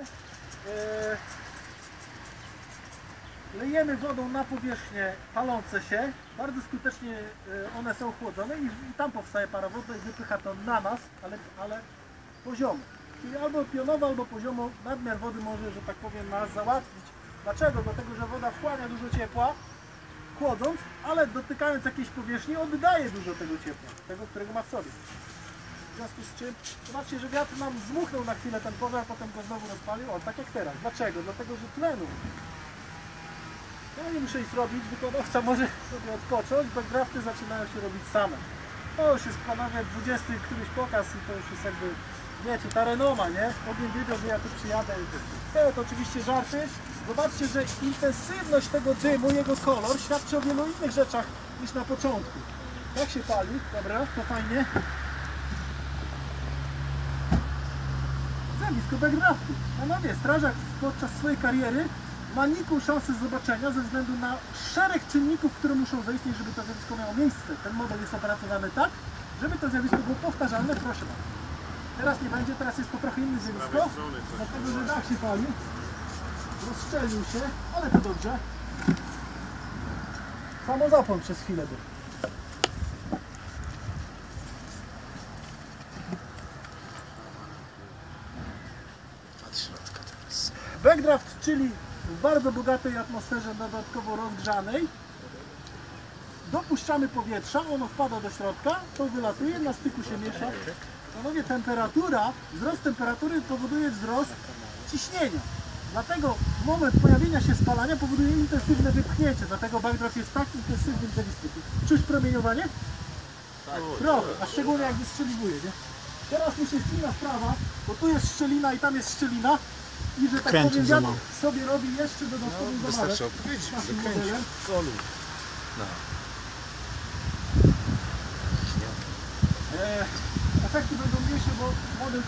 E, Lejemy wodą na powierzchnię palące się. Bardzo skutecznie e, one są chłodzone i, tam powstaje para wodna i wypycha to na nas, ale, ale poziomo. Czyli albo pionowo, albo poziomo nadmiar wody może, że tak powiem, nas załatwić. Dlaczego? Dlatego, że woda wchłania dużo ciepła, chłodząc, ale dotykając jakiejś powierzchni oddaje dużo tego ciepła, tego, którego ma w sobie. Związku z czym, zobaczcie, że wiatr nam zmuchnął na chwilę ten pożar, potem go znowu rozpalił, o tak jak teraz. Dlaczego? Dlatego, że tlenu. Ja nie muszę nic robić, wykonawca może sobie odpocząć, bo grafty zaczynają się robić same. To już jest panowie 20 któryś pokaz i to już jest jakby, wiecie, ta renoma, nie? Ogień wiedział, że ja tu przyjadę. To, to oczywiście żarty. Zobaczcie, że intensywność tego dymu, jego kolor świadczy o wielu innych rzeczach niż na początku. Jak się pali? Dobra, to fajnie. Zjawisko backdraftu. Panowie, strażak podczas swojej kariery ma nikłą szansę zobaczenia ze względu na szereg czynników, które muszą zaistnieć, żeby to zjawisko miało miejsce. Ten model jest opracowany tak, żeby to zjawisko było powtarzalne, proszę bardzo. Teraz nie będzie, teraz jest to trochę inne zjawisko, dlatego że dach się pali, rozszczelnił się, ale to dobrze. Samo zapłon przez chwilę był. Od środka teraz. Backdraft, czyli w bardzo bogatej atmosferze dodatkowo rozgrzanej. Dopuszczamy powietrza, ono wpada do środka, to wylatuje, na styku się miesza. Panowie, temperatura, wzrost temperatury powoduje wzrost ciśnienia. Dlatego moment pojawienia się spalania powoduje intensywne wypchnięcie, dlatego backdraft jest tak intensywnym zjawiskiem. Czuć promieniowanie? Trochę, a szczególnie jak wystrzeliwuje, nie? Teraz już jest inna sprawa, bo tu jest szczelina i tam jest szczelina i że tak powiem za wiatr sobie robi jeszcze dodatkową zabawę. Wystarczy odpowiedzieć, Takim zakręcić. modelem. Kolu. No. E, efekty będą mniejsze, bo model